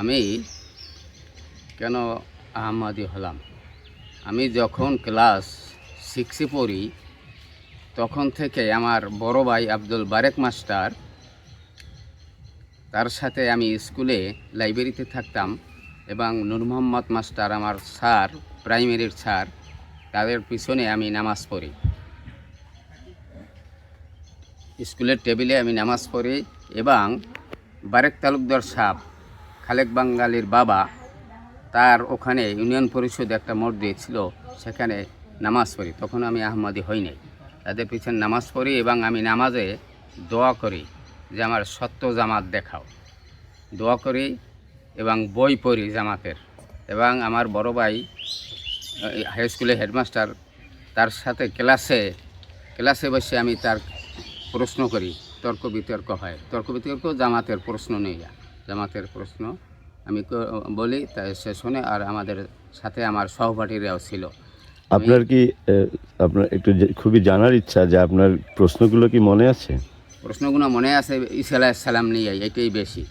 আমি কেন আহমদি হলাম? আমি যখন ক্লাস সিক্সে পড়ি, তখন থেকে আমার বড় ভাই আব্দুল বারেক মাস্টার, তার সাথে আমি স্কুলে লাইব্রেরিতে থাকতাম এবং নূর মোহাম্মদ মাস্টার আমার স্যার প্রাইমারির স্যার, তাদের পিছনে আমি নামাজ পড়ি। স্কুলের টেবিলে আমি নামাজ পড়ি এবং বারেক তালুকদার সাহ খালেক বাঙ্গালির বাবা তার ওখানে ইউনিয়ন পরিষদ একটা মোট দিয়েছিল, সেখানে নামাজ পড়ি। তখন আমি আহমদি হই নাই। তাদের পিছনে নামাজ পড়ি এবং আমি নামাজে দোয়া করি যে আমার সত্য জামাত দেখাও। দোয়া করি এবং বই পড়ি জামাতের। এবং আমার বড় ভাই, হাই স্কুলের হেডমাস্টার, তার সাথে ক্লাসে ক্লাসে বসে আমি তার প্রশ্ন করি, তর্ক বিতর্ক হয়। তর্ক বিতর্ক জামাতের প্রশ্ন নেই। জামাতের প্রশ্ন। আমি বলি তাই সে শুনে আর আমাদের সাথে আমার সহপাঠীরাও ছিল। আপনার কি আপনার একটু খুবই জানার ইচ্ছা যে আপনার প্রশ্নগুলো কি মনে আছে? প্রশ্নগুলো মনে আছে ইসা আলাহিসাল্লাম নিয়ে এটাই বেশি।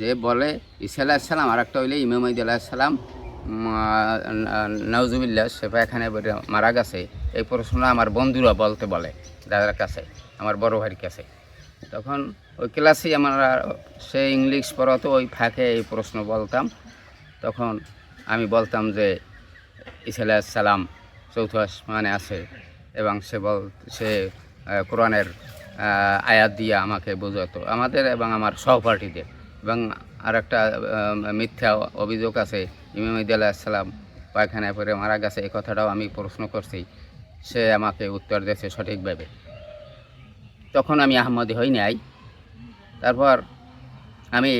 যে বলে ইসা আলাহিসাল্লাম আর একটা হইলে ইমাম ঈদ আলাহিসাল্লাম নওজুবিল্লা সেফা এখানে মারা গেছে। এই প্রশ্ন আমার বন্ধুরা বলতে বলে দাদার কাছে আমার বড় ভাইয়ের কাছে। তখন ওই ক্লাসেই আমরা সে ইংলিশ পড়াতো, ওই ফাঁকে এই প্রশ্ন বলতাম। তখন আমি বলতাম যে ইসা আলাহিসাল্লাম চৌথ আসমানে আছে। এবং সে বল, সে কোরআনের আয়াত দিয়ে আমাকে বোঝাতো, আমাদের এবং আমার সহপাঠীদের। এবং আর একটা মিথ্যা অভিযোগ আছে, ইমাম ঈদ আলাহিসাল্লাম পায়খানায় পরে মারা গেছে, এই কথাটাও আমি প্রশ্ন করছি। সে আমাকে উত্তর দিয়েছে সঠিকভাবে। তখন আমি আহমদি হই নাই। তারপর আমি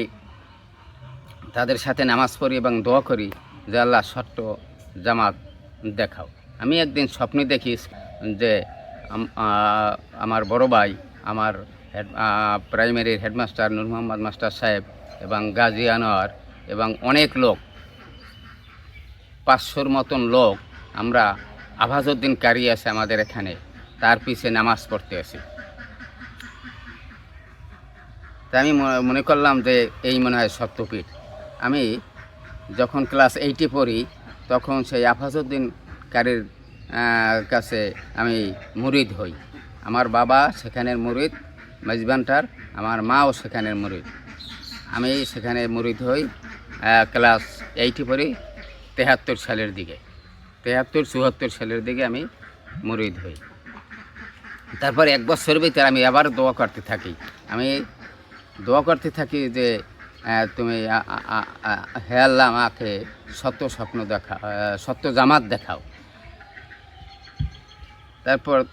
তাদের সাথে নামাজ পড়ি এবং দোয়া করি যে আল্লাহ সত্য জামাত দেখাও। আমি একদিন স্বপ্নে দেখি যে আমার বড় ভাই, আমার হেড প্রাইমারির হেডমাস্টার নূর মোহাম্মদ মাস্টার সাহেব এবং গাজী আনোয়ার এবং অনেক লোক, পাঁচশোর মতন লোক আমরা আভাজউদ্দিন কারি আছে আমাদের এখানে, তার পিছে নামাজ পড়তে আসি। তা আমি মনে করলাম যে এই মনে হয় সত্যপীঠ। আমি যখন ক্লাস এইটে পড়ি, তখন সেই আফাজউদ্দিন কারির কাছে আমি মুরিদ হই। আমার বাবা সেখানের মুরিদ, মেজবানটার, আমার মাও সেখানের মুরিদ। আমি সেখানে মুরিদ হই ক্লাস এইটে পড়ি, তেহাত্তর সালের দিকে। তেহাত্তর, চুয়াত্তর সালের দিকে আমি মুরিদ হই। তারপর এক বছর ভিতরে আমি আবার দোয়া করতে থাকি। আমি দোয়া করতে থাকি যে তুমি হে আল্লাহ আমাকে সত্য স্বপ্ন দেখা সত্য জামাত দেখাও। তারপর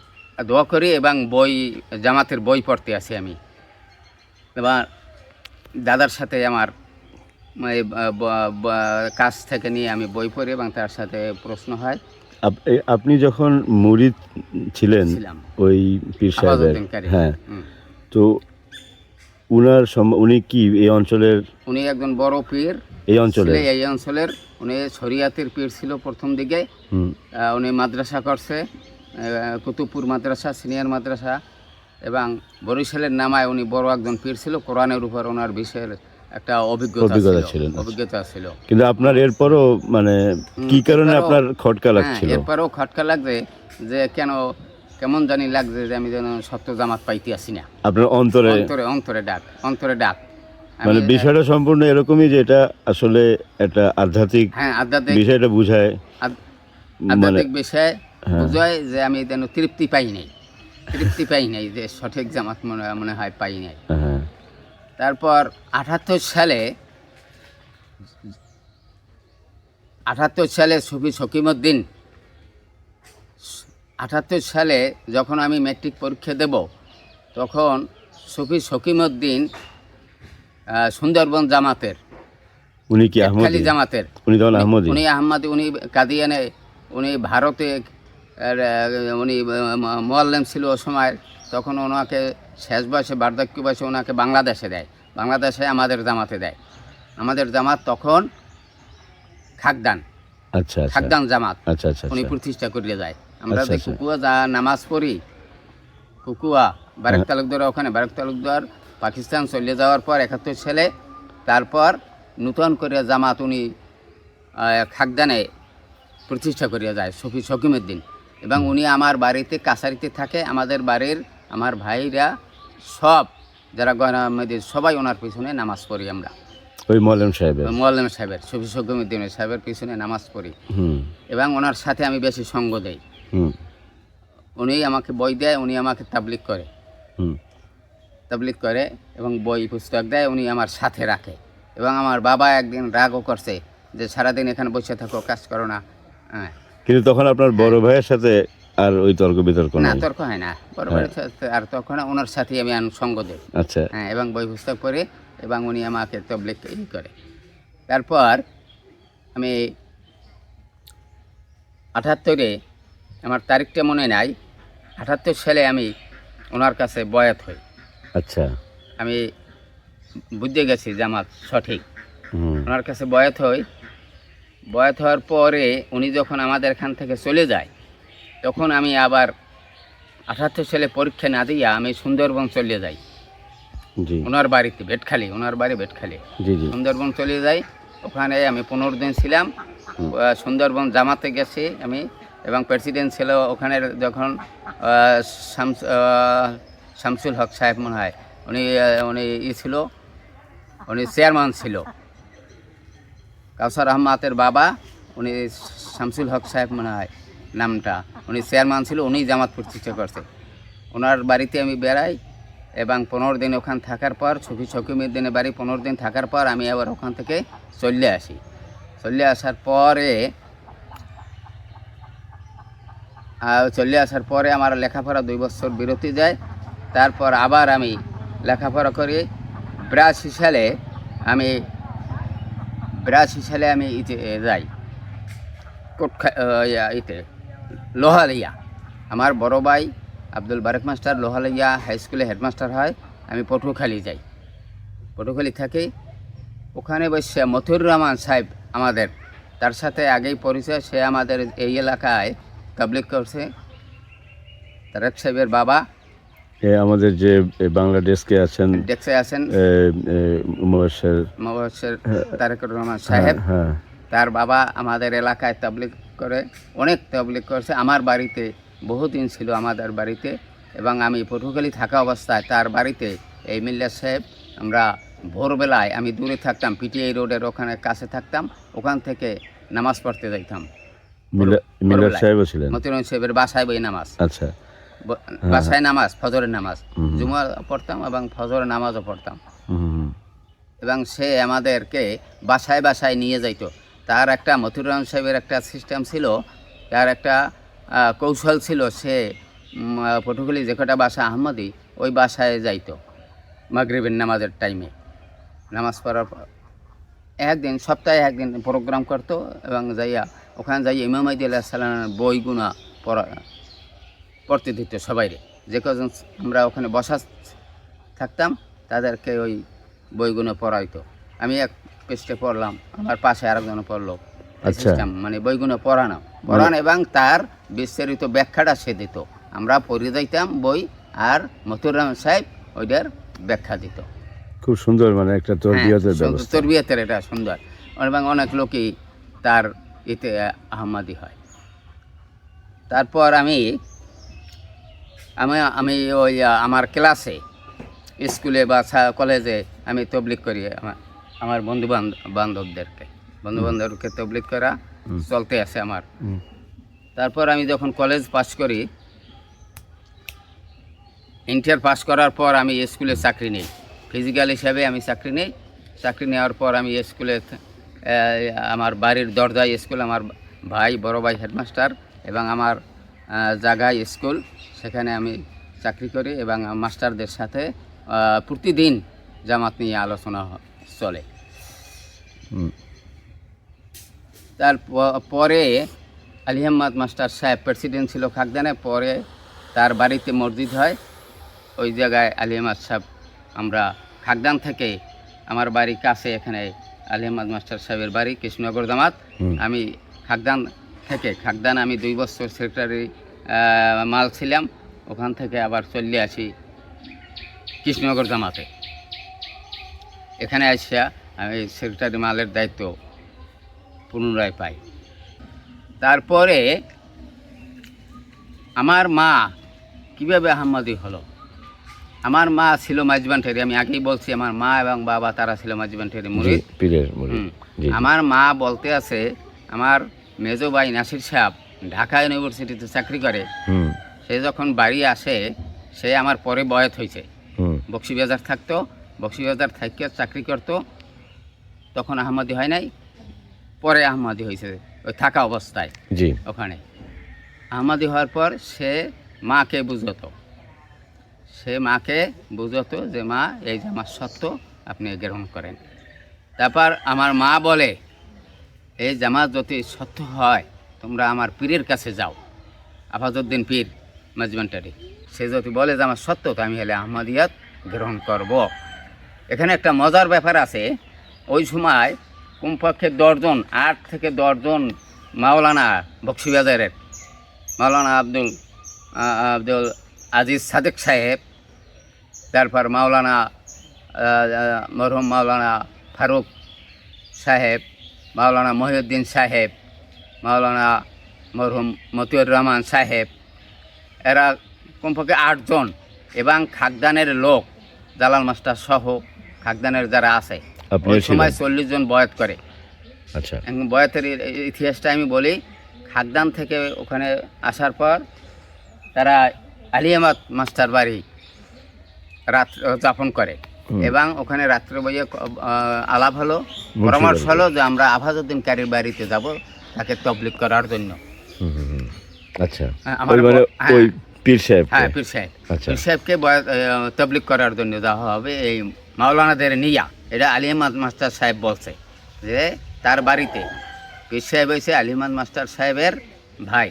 দোয়া করি এবং বই জামাতের বই পড়তে আসি আমি। এবার দাদার সাথে আমার কাছ থেকে নিয়ে আমি বই পড়ি এবং তার সাথে প্রশ্ন হয়। আপ- আপনি যখন মুরিদ ছিলেন ওই পীর সাহেবের হ্যাঁ তো উনার উনি কি এই অঞ্চলের? উনি একজন বড় পীর। এই অঞ্চলে এই অঞ্চলের। উনি শরিয়াতের পীর ছিল প্রথম দিকে। উনি মাদ্রাসা করছে। কুতুবপুর মাদ্রাসা সিনিয়র মাদ্রাসা এবং বরিশালের নামায় উনি বড় একজন পীর ছিল। কোরআনের উপর ওনার বিষয়ের একটা অভিজ্ঞতা অভিজ্ঞতা ছিল। অভিজ্ঞতা ছিল। কিন্তু আপনার এরপরও মানে কি কারণে আপনার খটকা হ্যাঁ লাগছিল? এরপরেও খটকা লাগছে যে কেন কেমন জানি লাগছে যে আমি যেন সত্য জামাত পাইতে আসি না। আপনার অন্তরে? অন্তরে অন্তরে ডাক অন্তরে ডাক। মানে বিষয়টা সম্পূর্ণ এরকমই যে এটা আসলে একটা আধ্যাত্মিক হ্যাঁ আধ্যাত্মিক। বিষয়টা বুঝায়। মানে আধ্যাত্মিক বিষয়ে হ্যাঁ। বুঝায় যে আমি যেন তৃপ্তি পাই নাই। তৃপ্তি পাই নাই যে সঠিক জামাত মনে হয় মনে হয় পাই নাই। হ্যাঁ। তারপর আঠাত্তর সালে আঠাত্তর সালে সুফি সকিমুদ্দিন আঠাত্তর সালে যখন আমি ম্যাট্রিক পরীক্ষা দেব তখন সুফি সকিমুদ্দিন আহ, সুন্দরবন জামাতের উনি কি খালি জামাতের। উনি তখন আহমদি? উনি আহমদ উনি কাদিয়ানে উনি ভারতে উনি মোয়াল্লেম ছিল ও সময়। তখন ওনাকে শেষ বয়সে বার্ধক্য বয়সে ওনাকে বাংলাদেশে দেয়। বাংলাদেশে আমাদের জামাতে দেয়। আমাদের জামাত তখন খাকদান আচ্ছা আচ্ছা। খাকদান জামাত। আচ্ছা আচ্ছা উনি আচ্ছা। প্রতিষ্ঠা করিয়ে যায়। আমরা আচ্ছা, যে আচ্ছা। কুকুয়া যা নামাজ পড়ি কুকুয়া বারেক হ্যাঁ। তালুকদার ওখানে বারেক তালুকদার পাকিস্তান চলে যাওয়ার পর একাত্তর সালে তারপর নূতন করে জামাত উনি খাগদানে প্রতিষ্ঠা করিয়া যায় শফি দিন এবং উনি আমার বাড়িতে কাছারিতে থাকে আমাদের বাড়ির আমার ভাইরা সব যারা গয়নামেদের সবাই ওনার পিছনে নামাজ পড়ি আমরা। ওই মলেম সাহেবের? মোয়াল্লেম সাহেবের শফি শকিমুদ্দিন সাহেবের পিছনে নামাজ পড়ি। এবং ওনার সাথে আমি বেশি সঙ্গ দেই। উনি আমাকে বই দেয় উনি আমাকে তাবলিক করে। হুম। তাবলিক করে এবং বই পুস্তক দেয় উনি আমার সাথে রাখে। এবং আমার বাবা একদিন রাগও করছে যে সারাদিন এখানে বসে থাকো কাজ করো না। হ্যাঁ। কিন্তু তখন আপনার বড় ভাইয়ের সাথে আর ওই তর্ক বিতর্ক না তর্ক হয় না। বরাবর আর তখন ওনার সাথে আমি সঙ্গ দেই। আচ্ছা। হ্যাঁ এবং বই পুস্তক পড়ে এবং উনি আমাকে তবলিক ই করে। তারপর আমি আঠাত্তরে আমার তারিখটা মনে নাই। আঠাত্তর সালে আমি ওনার কাছে বয়াত হই। আচ্ছা। আমি বুঝতে গেছি জামাত সঠিক। ওনার কাছে বয়াত হই। বয়াত হওয়ার পরে উনি যখন আমাদের এখান থেকে চলে যায় তখন আমি আবার আঠাত্তর সালে পরীক্ষা না দিয়া আমি সুন্দরবন চলে যাই। ওনার বাড়িতে বেটখালি ওনার বাড়ি বেটখালি। সুন্দরবন চলে যাই। ওখানে আমি পনেরো দিন ছিলাম। সুন্দরবন জামাতে গেছি আমি। এবং প্রেসিডেন্ট ছিল ওখানে যখন শামস শামসুল হক সাহেব মনে হয়, উনি উনি ই ছিল, উনি চেয়ারম্যান ছিল। কাউসার আহমাদের বাবা, উনি শামসুল হক সাহেব মনে হয় নামটা, উনি চেয়ারম্যান ছিল উনি জামাত প্রতিষ্ঠা করছে। ওনার বাড়িতে আমি বেড়াই, এবং পনেরো দিন ওখান থাকার পর ছবি ছকিমের দিনে বাড়ি পনেরো দিন থাকার পর, আমি আবার ওখান থেকে চলে আসি। চলে আসার পরে চলে আসার পরে আমার লেখাপড়া দুই বছর বিরতি যায়। তারপর আবার আমি লেখাপড়া করি। বিরাশি সালে আমি, বিরাশি সালে আমি ইতে যাই। ইতে, লোহালিয়া। আমার বড় ভাই আব্দুল বারেক মাস্টার, লোহালিয়া হাই স্কুলে হেডমাস্টার হয়। আমি পটুখালি যাই। পটুখালি থাকি। ওখানে বসে মথুর রহমান সাহেব আমাদের, তার সাথে আগেই পরিচয়। সে আমাদের এই এলাকায় তাবলিক করছে। তারেক সাহেবের বাবা। এ আমাদের যে বাংলাদেশকে আছেন ডেক্সে আছেন এ, মুবাশশির, তারেক রহমান সাহেব। হ্যাঁ তার বাবা আমাদের এলাকায় তাবলিক করে অনেক তাবলিক করছে। আমার বাড়িতে বহুদিন ছিল আমাদের বাড়িতে এবং আমি পটুখালি থাকা অবস্থায় তার বাড়িতে এই মিল্লা সাহেব আমরা ভোরবেলায় আমি দূরে থাকতাম পিটিআই রোডের ওখানে কাছে থাকতাম ওখান থেকে নামাজ পড়তে যাইতাম। মিলা- মিলাদ সাহেবও ছিলেন। মতিরন সাহেবের বাসায় বই নামাজ। আচ্ছা। বাসায় নামাজ ফজরের নামাজ। জুমা পড়তাম এবং ফজরের নামাজও পড়তাম। এবং সে আমাদেরকে বাসায় বাসায় নিয়ে যাইতো। তার একটা মথুর সাহেবের একটা সিস্টেম ছিল তার একটা কৌশল ছিল সে পটুখালি যে কটা বাসা আহমদি ওই বাসায় যাইতো মাগরিবের নামাজের টাইমে। নামাজ পড়ার পর একদিন সপ্তাহে একদিন প্রোগ্রাম করতো এবং যাইয়া ওখানে যাই ইমাম আইদি আল্লাহ সাল্লামের বইগুনা পড়া পড়তে দিত সবাইরে। যে কজন আমরা ওখানে বসা থাকতাম তাদেরকে ওই বইগুলো পড়াইতো আমি এক পেস্টে পড়লাম আমার পাশে আরেকজন পড়ল। এই আচ্ছা। মানে বইগুলো পড়ানো পড়ানো এবং তার বিস্তারিত ব্যাখ্যাটা সে দিত। আমরা পড়ে যাইতাম বই আর রহমান সাহেব ওইটার ব্যাখ্যা দিত। খুব সুন্দর মানে একটা তরবিয়তের হ্যাঁ, ব্যবস্থা। তরবিয়তের এটা সুন্দর। এবং অনেক লোকই তার এতে আহমাদি হয়। তারপর আমি আমি আমি ওই আমার ক্লাসে স্কুলে বা কলেজে আমি তবলিক করি আমার আমার বন্ধু বান্ধব বান্ধবদেরকে। বন্ধু বান্ধবকে তবলিক করা চলতে আছে আমার। তারপর আমি যখন কলেজ পাস করি ইন্টার পাস করার পর আমি স্কুলে চাকরি নিই। ফিজিক্যাল হিসাবে আমি চাকরি নিই। চাকরি নেওয়ার পর আমি স্কুলে আমার বাড়ির দরজায় স্কুল আমার ভাই বড় ভাই হেডমাস্টার এবং আমার আহ, জায়গায় স্কুল। সেখানে আমি চাকরি করি এবং মাস্টারদের সাথে প্রতিদিন জামাত নিয়ে আলোচনা চলে। হুম, তার পরে আলী আহমদ মাস্টার সাহেব প্রেসিডেন্ট ছিল খাগদানে পরে তার বাড়িতে মসজিদ হয়। ওই জায়গায় আলী আহমদ সাহেব আমরা খাগদান থেকে আমার বাড়ি কাছে এখানে আলী আহমদ মাস্টার সাহেবের বাড়ি কৃষ্ণনগর জামাত। আমি খাগদান থেকে খাগদান আমি দুই বছর সেক্রেটারি মাল ছিলাম। ওখান থেকে আবার চলে আসি কৃষ্ণনগর জামাতে। এখানে আসিয়া আমি সেক্রেটারি মালের দায়িত্ব পুনরায় পাই। তারপরে আমার মা কীভাবে আহম্মদি হলো? আমার মা ছিল মাজবান মাঝবান্টেরি আমি আগেই বলছি আমার মা এবং বাবা তারা ছিল মাঝবান্টেরি ঠেরি মুরিদ। পীরের। আমার মা বলতে আছে আমার মেজো ভাই নাসির সাহেব ঢাকা ইউনিভার্সিটিতে চাকরি করে সে যখন বাড়ি আসে সে আমার পরে বয়স হয়েছে। বক্সিবাজার থাকতো বক্সিবাজার থেকে চাকরি করতো তখন আহমদি হয় নাই পরে আহমদি হয়েছে ওই থাকা অবস্থায় জি। ওখানে। আহমদি হওয়ার পর সে মাকে বুঝতো। সে মাকে বুঝতো যে মা, এই যে আমার সত্য, আপনি গ্রহণ করেন। তারপর আমার মা বলে, এই জামাত যদি সত্য হয়, তোমরা আমার পীরের কাছে যাও। আফাজউদ্দিন পীর মাজবান্টারি সে যদি বলে যে আমার সত্য, তো আমি হলে আহমদিয়াত গ্রহণ করব। এখানে একটা মজার ব্যাপার আছে। ওই সময় কমপক্ষে দশজন, আট থেকে দশজন মাওলানা বক্সিবাজারের, মাওলানা আব্দুল আব্দুল আজিজ সাদেক সাহেব তারপর মাওলানা মরহুম মাওলানা ফারুক সাহেব মাওলানা মহিউদ্দিন সাহেব মাওলানা মরহুম মতিউর রহমান সাহেব এরা কমপক্ষে আটজন এবং খাগদানের লোক জালাল মাস্টার সহ খাগদানের যারা আছে। ওই সময় চল্লিশ জন বয়াত করে। আচ্ছা। বয়াতের ইতিহাসটা আমি বলি খাগদান থেকে ওখানে আসার পর তারা আলিয়ামাত মাস্টার বাড়ি রাত্র যাপন করে। এবং ওখানে রাত্রে বইয়ে আলাপ হলো পরামর্শ হলো যে আমরা আফাজউদ্দিন কারির বাড়িতে যাব তাকে তবলিক করার জন্য। আচ্ছা। হ্যাঁ, ওই হ্যাঁ। ওই পীর সাহেব হ্যাঁ পীর সাহেব। আচ্ছা। পীর সাহেবকে তবলিক করার জন্য যাওয়া হবে। এই মাওলানাদের নিয়া এটা আলিয়ামাদ মাস্টার সাহেব বলছে যে তার বাড়িতে। পীর সাহেব হয়েছে আলিমাদ মাস্টার সাহেবের ভাই।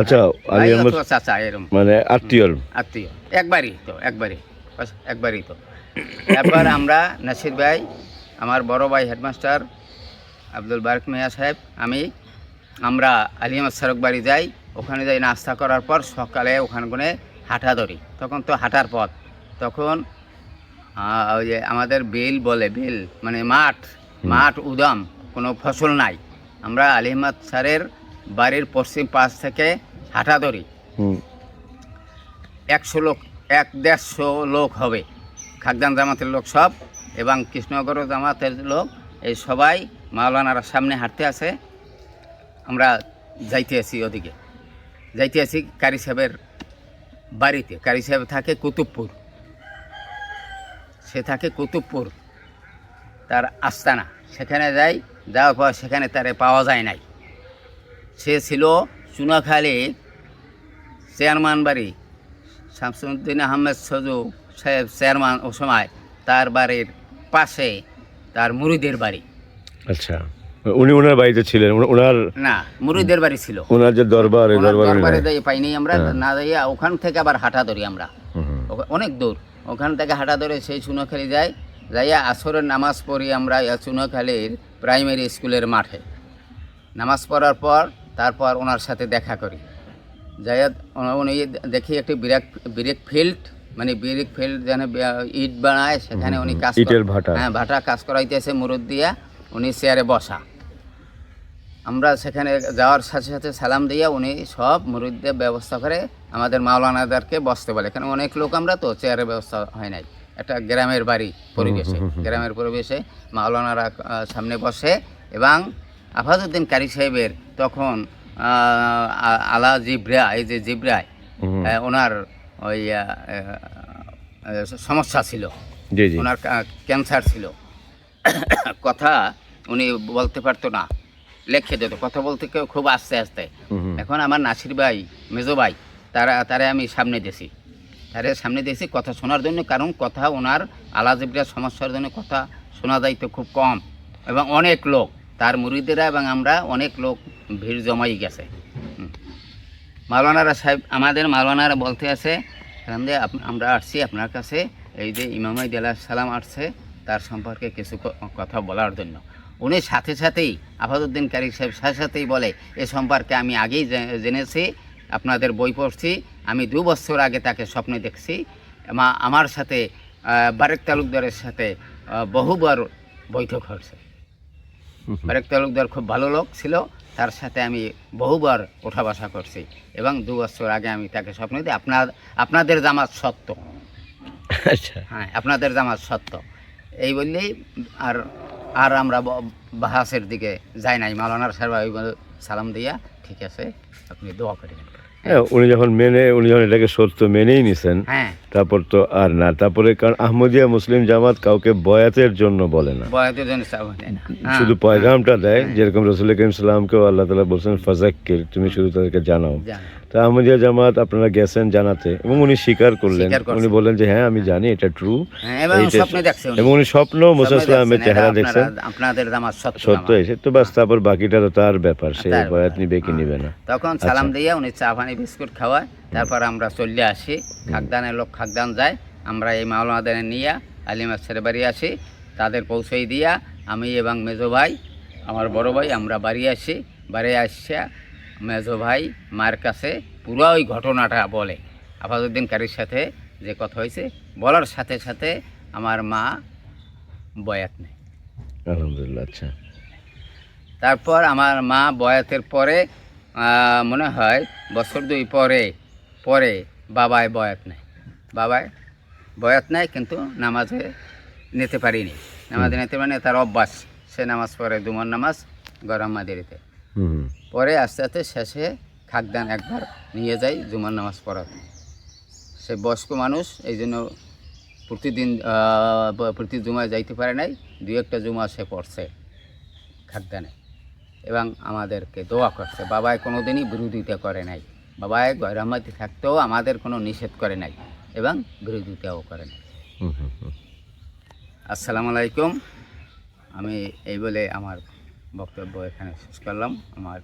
আচ্ছা আলী আহমদ চাচা এরম। মানে আত্মীয় আত্মীয়। একবারই তো একবারই। একবারই তো। তারপর আমরা নাসির ভাই আমার বড় ভাই হেডমাস্টার আব্দুল বারেক মিয়া সাহেব আমি আমরা আলিয়ামাদ সড়ক বাড়ি যাই। ওখানে যাই নাস্তা করার পর সকালে ওখানে কোনে হাঁটা ধরি। তখন তো হাঁটার পথ। তখন ওই যে আমাদের বিল বলে বিল মানে মাঠ মাঠ উদাম কোনো ফসল নাই। আমরা আলিমাদ স্যারের বাড়ির পশ্চিম পাশ থেকে হাঁটা ধরি একশো লোক এক দেড়শো লোক হবে। খাগদান জামাতের লোক সব এবং কৃষ্ণগর জামাতের লোক এই সবাই মাওলানারা সামনে হাঁটতে আছে। আমরা যাইতে আছি ওদিকে। যাইতে আছি কারি সাহেবের বাড়িতে। কারি সাহেব থাকে কুতুবপুর। সে থাকে কুতুবপুর তার আস্তানা। সেখানে যাই যাওয়ার পর সেখানে তারে পাওয়া যায় নাই। সে ছিল চুনাখালী চেয়ারম্যান বাড়ি। শামসুদ্দিন আহমেদ সজু সাহেব চেয়ারম্যান ও সময় তার বাড়ির পাশে তার মুরিদের বাড়ি। আচ্ছা উনি ওনার বাড়িতে ছিলেন ওনার না মুরিদের বাড়ি ছিল। ওনার যে দরবার দরবারে যাই পাইনি আমরা হ্যাঁ। না যাইয়া ওখান থেকে আবার হাঁটা ধরি আমরা। অনেক দূর। ওখান থেকে হাঁটা ধরে সেই চুনোখালি যাই যাইয়া আসরের নামাজ পড়ি আমরা চুনোখালির প্রাইমারি স্কুলের মাঠে। নামাজ পড়ার পর তারপর ওনার সাথে দেখা করি। যাইয়া উনি- উনি দেখি একটি ব্রেক ব্রেক ফিল্ড মানে ব্রেক ফিল্ড যেন ইট বানায় সেখানে উনি কাজ ভাটা। হ্যাঁ ভাটা কাজ করাইতেছে মুরুদ দিয়া উনি চেয়ারে বসা। আমরা সেখানে যাওয়ার সাথে সাথে সালাম দিয়া উনি সব মুরিদদের ব্যবস্থা করে আমাদের মাওলানাদেরকে বসতে বলে। এখানে অনেক লোক আমরা তো চেয়ারের ব্যবস্থা হয় নাই। একটা গ্রামের বাড়ি পরিবেশে। গ্রামের পরিবেশে মাওলানারা সামনে বসে এবং আফাজউদ্দিন কারি সাহেবের তখন আলা জিব্রা এই যে জিব্রায় ওনার ওই সমস্যা ছিল। ওনার ক্যান্সার ছিল। কথা উনি বলতে পারতো না লেখে দিত। কথা বলতে কেউ খুব আস্তে আস্তে। এখন আমার নাসির ভাই মেজো ভাই তারা তারে আমি সামনে দিয়েছি। তারে সামনে দিয়েছি কথা শোনার জন্য কারণ কথা ওনার আলাজিবরার সমস্যার জন্য কথা শোনা যায় তো খুব কম। এবং অনেক লোক তার মুরিদেরা এবং আমরা অনেক লোক ভিড় জমাই গেছে। হুম। মাওলানারা সাহেব, আমাদের মাওলানারা বলতে আছে আপ- আমরা আসছি আপনার কাছে। এই যে ইমামাই দেলা সালাম আসছে, তার সম্পর্কে কিছু কথা বলার জন্য। উনি সাথে সাথেই আফাদুদ্দিন কারি সাহেব সাথে সাথেই বলে, এ সম্পর্কে আমি আগেই জেনেছি, আপনাদের বই পড়ছি, আমি দু বছর আগে তাকে স্বপ্নে দেখছি। আমার সাথে বারেক তালুকদারের সাথে বহুবার বৈঠক হয়েছে। বারেক তালুকদার খুব ভালো লোক ছিল তার সাথে আমি বহুবার ওঠা বসা করছি এবং দু বছর আগে আমি তাকে স্বপ্ন দিই আপনার আপনাদের জামাত সত্য। আচ্ছা। হ্যাঁ আপনাদের জামাত সত্য। এই বললেই আর আর আমরা বাহাসের দিকে যাই নাই। মালানার সাহেব সালাম দিয়া ঠিক আছে আপনি দোয়া করেন হ্যাঁ উনি যখন মেনে উনি যখন এটাকে সত্য মেনেই নিছেন হ্যাঁ। তারপর তো আর না। তারপরে কারণ আহমদিয়া মুসলিম জামাত কাউকে বয়াতের জন্য বলে না। হ্যাঁ, শুধু পয়গামটা দেয় যেরকম রসুল করিম সাল্লামকেও আল্লাহ তালা বলছেন ফাজাক্কির তুমি শুধু তাদেরকে জানাও। জান। তা আহমদিয়া জামাত আপনারা গেছেন জানাতে এবং উনি স্বীকার করলেন। উনি বললেন যে হ্যাঁ আমি জানি এটা ট্রু হ্যাঁ, এবং উনি। স্বপ্ন মুসা ইসলামের দেখছেন, চেহারা দেখছেন। আপনাদের জামাত সত্য সত্য এসে তো বাস তারপর বাকিটা তো তার ব্যাপার সে বয়াত নিবে কি। নিবে না। তখন সালাম দিয়ে উনি চা পানি বিস্কুট খাওয়ায় তারপর আমরা চলে আসি। খাকদানের লোক খাকদান যায় আমরা এই মাওলানাদের নিয়ে আলিমা ছেড়ে বাড়ি আসি তাদের পৌঁছাই দিয়া আমি এবং মেজো ভাই আমার বড় ভাই আমরা বাড়ি আসি। বাড়ি আসিয়া মেজো ভাই মার কাছে পুরো ওই ঘটনাটা বলে। আফাজউদ্দিন কারির সাথে যে কথা হয়েছে বলার সাথে সাথে আমার মা বয়াত নেয়। আলহামদুলিল্লাহ আচ্ছা। তারপর আমার মা বয়াতের পরে মনে হয় বছর দুই পরে পরে বাবায় বয়াত নেয়। বাবায় বয়াত নেয় কিন্তু নামাজে নিতে পারিনি। নামাজে নিতে পারিনি তার অভ্যাস সে নামাজ পড়ে দুমন নামাজ গরম মাদিরিতে। পরে আস্তে আস্তে শেষে খাকদান একবার নিয়ে যাই জুমার নামাজ পড়াতে সে বয়স্ক মানুষ এই জন্য প্রতিদিন প্রতি জুমায় যাইতে পারে নাই দু একটা জুমা সে পড়ছে খাকদানে এবং আমাদেরকে দোয়া করছে বাবায় কোনো দিনই বিরোধিতা করে নাই। বাবায় গয়রামাতি থাকতেও আমাদের কোনো নিষেধ করে নাই এবং বিরোধিতাও করে নাই। আসসালামু আলাইকুম। আমি এই বলে আমার বক্তব্য এখানে শেষ করলাম। আমার